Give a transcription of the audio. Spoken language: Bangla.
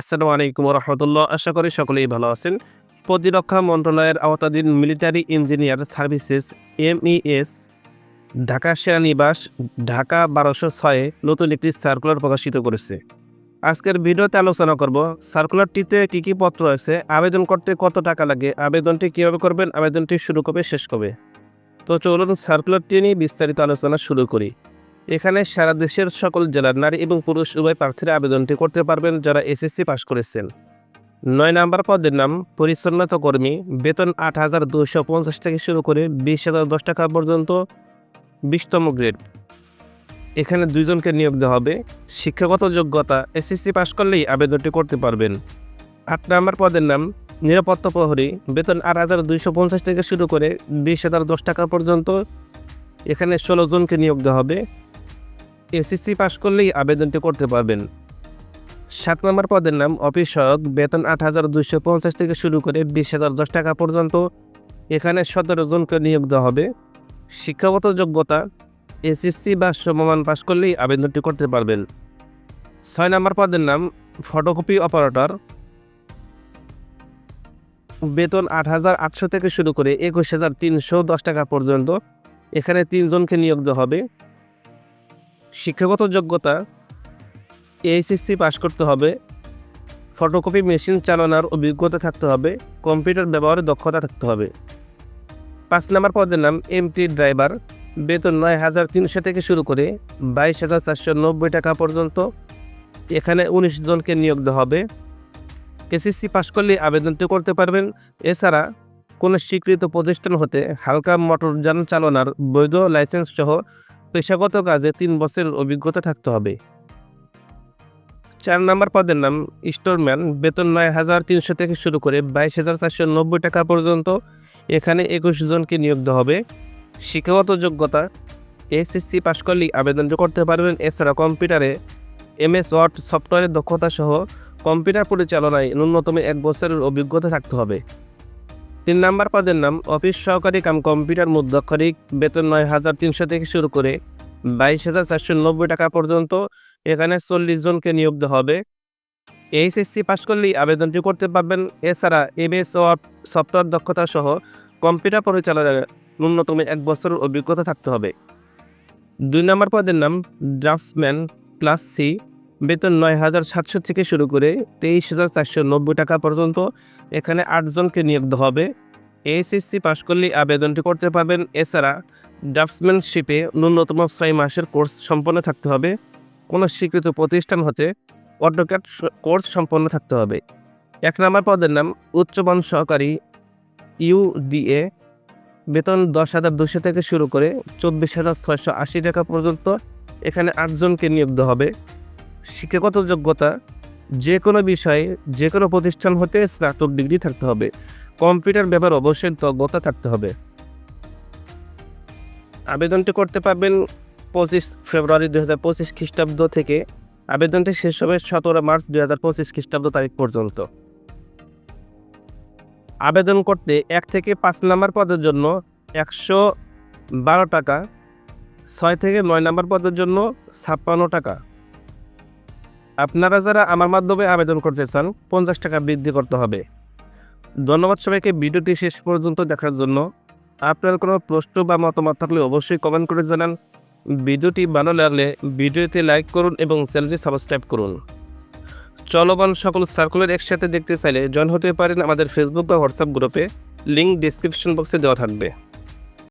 আসসালামু আলাইকুম রহমতুল্লাহ আশা করি সকলেই ভালো আছেন। প্রতিরক্ষা মন্ত্রণালয়ের আওতাধীন military engineer services MES Dhaka সেনানিবাস Dhaka বারোশো ছয়ে নতুন একটি সার্কুলার প্রকাশিত করেছে। আজকের ভিডিওতে আলোচনা করব সার্কুলারটিতে কী কী পত্র আছে, আবেদন করতে কত টাকা লাগে, আবেদনটি কীভাবে করবেন, আবেদনটি শুরু কবে, শেষ কবে। তো চলুন সার্কুলারটি নিয়ে বিস্তারিত আলোচনা শুরু করি। এখানে সারা দেশের সকল জেলার নারী এবং পুরুষ উভয় প্রার্থীরা আবেদনটি করতে পারবেন যারা এসএসসি পাশ করেছেন। নয় নাম্বার পদের নাম, পরিচ্ছন্নতা কর্মী, বেতন আট হাজার দুশো পঞ্চাশ থেকে শুরু করে বিশ হাজার দশ টাকা পর্যন্ত, বিশতম গ্রেড। এখানে দুইজনকে নিয়োগ দেওয়া হবে। শিক্ষাগত যোগ্যতা এসএসসি পাশ করলেই আবেদনটি করতে পারবেন। আট নাম্বার পদের নাম, নিরাপত্তা প্রহরী, বেতন আট হাজার দুইশো পঞ্চাশ থেকে শুরু করে বিশ হাজার দশ টাকা পর্যন্ত। এখানে ষোলো জনকে নিয়োগ দেওয়া হবে। এসএসসি পাশ করলেই আবেদনটি করতে পারবেন। সাত নম্বর পদের নাম অফিস সহায়ক বেতন আট হাজার দুইশো পঞ্চাশ থেকে শুরু করে বিশ হাজার দশ টাকা পর্যন্ত। এখানে সতেরো জনকে নিয়োগ দেওয়া হবে। শিক্ষাগত যোগ্যতা, এসএসসি বা সমমান পাশ করলেই আবেদনটি করতে পারবেন। ছয় নম্বর পদের নাম ফটোকপি অপারেটর। বেতন আট হাজার আটশো থেকে শুরু করে একুশ হাজার তিনশো দশ টাকা পর্যন্ত। এখানে তিনজনকে নিয়োগ দেওয়া হবে। শিক্ষাগত যোগ্যতা এইচএসসি পাশ করতে হবে ফটোকপি মেশিন চালানোর অভিজ্ঞতা থাকতে হবে কম্পিউটার ব্যবহারে দক্ষতা থাকতে হবে। পাঁচ নম্বর পদের নাম এমটি ড্রাইভার বেতন নয় হাজার তিনশো থেকে শুরু করে বাইশ হাজার চারশো নব্বই টাকা পর্যন্ত। এখানে উনিশ জনকে নিয়োগ দেওয়া হবে। এসএসসি পাশ করলে আবেদনটি করতে পারবেন। এছাড়া কোনো স্বীকৃত প্রতিষ্ঠান হতে হালকা মোটরযান চালনার বৈধ লাইসেন্স সহ পেশাগত কাজে তিন বছরের অভিজ্ঞতা থাকতে হবে। চার নম্বর পদের নাম স্টোরম্যান। বেতন নয় হাজার তিনশো থেকে শুরু করে বাইশ হাজার চারশো নব্বই টাকা পর্যন্ত এখানে একুশ জনকে নিয়োগ দেওয়া হবে। শিক্ষাগত যোগ্যতা, এসএসসি পাশ করলেই আবেদনটি করতে পারবেন। এছাড়া কম্পিউটারে এমএস, ওয়ার্ড, সফটওয়্যারের দক্ষতা সহ কম্পিউটার পরিচালনায় ন্যূনতম এক বছরের অভিজ্ঞতা থাকতে হবে। তিন নাম্বার পদের নাম অফিস সহকারী কাম কম্পিউটার মুদ্রাক্ষরিক, বেতন নয় হাজার তিনশো থেকে শুরু করে বাইশ হাজার চারশো নব্বই টাকা পর্যন্ত এখানে চল্লিশ জনকে নিয়োগ দেওয়া হবে। এইচএসসি পাশ করলেই আবেদনটি করতে পারবেন। এছাড়া এমএস সফটওয়্যার দক্ষতা সহ কম্পিউটার পরিচালনায় ন্যূনতম এক বছরের অভিজ্ঞতা থাকতে হবে। দুই নম্বর পদের নাম ড্রাফটসম্যান ক্লাস সি। বেতন নয় হাজার সাতশো থেকে শুরু করে তেইশ হাজার চারশো নব্বই টাকা পর্যন্ত এখানে আটজনকে নিয়োগ হবে। এইচএসসি পাশ করলে আবেদনটি করতে পারবেন। এছাড়া ড্রাফটসম্যানশিপে ন্যূনতম ছয় মাসের কোর্স সম্পন্ন থাকতে হবে। কোনো স্বীকৃত প্রতিষ্ঠান হতে অটোক্যাট কোর্স সম্পন্ন থাকতে হবে। এক নম্বর পদের নাম উচ্চমান সহকারী ইউডিএ বেতন দশ হাজার দুশো থেকে শুরু করে চব্বিশ হাজার ছয়শো আশি টাকা পর্যন্ত এখানে আটজনকে নিয়োগ হবে। শিক্ষাগত যোগ্যতা যে কোনো বিষয়ে যে কোনো প্রতিষ্ঠান হতে স্নাতক ডিগ্রি থাকতে হবে। কম্পিউটার ব্যবহার অবশ্যই তজ্ঞতা থাকতে হবে। আবেদনটি করতে পারবেন পঁচিশ ফেব্রুয়ারি দু হাজার পঁচিশ খ্রিস্টাব্দ থেকে। আবেদনটি শেষ হবে সতেরো মার্চ দু হাজার পঁচিশ খ্রিস্টাব্দ তারিখ পর্যন্ত। আবেদন করতে এক থেকে পাঁচ নাম্বার পদের জন্য একশো বারো টাকা, ছয় থেকে নয় নাম্বার পদের জন্য ছাপ্পান্ন টাকা। আপনারা যারা আমার মাধ্যমে আবেদন করতে চান, পঞ্চাশ টাকা বৃদ্ধি করতে হবে। ধন্যবাদ সবাইকে ভিডিওটি শেষ পর্যন্ত দেখার জন্য। আপনার কোনো প্রশ্ন বা মতামত থাকলে অবশ্যই কমেন্ট করে জানান। ভিডিওটি ভালো লাগলে ভিডিওতে লাইক করুন এবং চ্যানেলটি সাবস্ক্রাইব করুন। চলমান সকল সার্কুলার একসাথে দেখতে চাইলে জয়েন হতে পারেন আমাদের ফেসবুক বা হোয়াটসঅ্যাপ গ্রুপে লিঙ্ক ডিসক্রিপশন বক্সে দেওয়া থাকবে।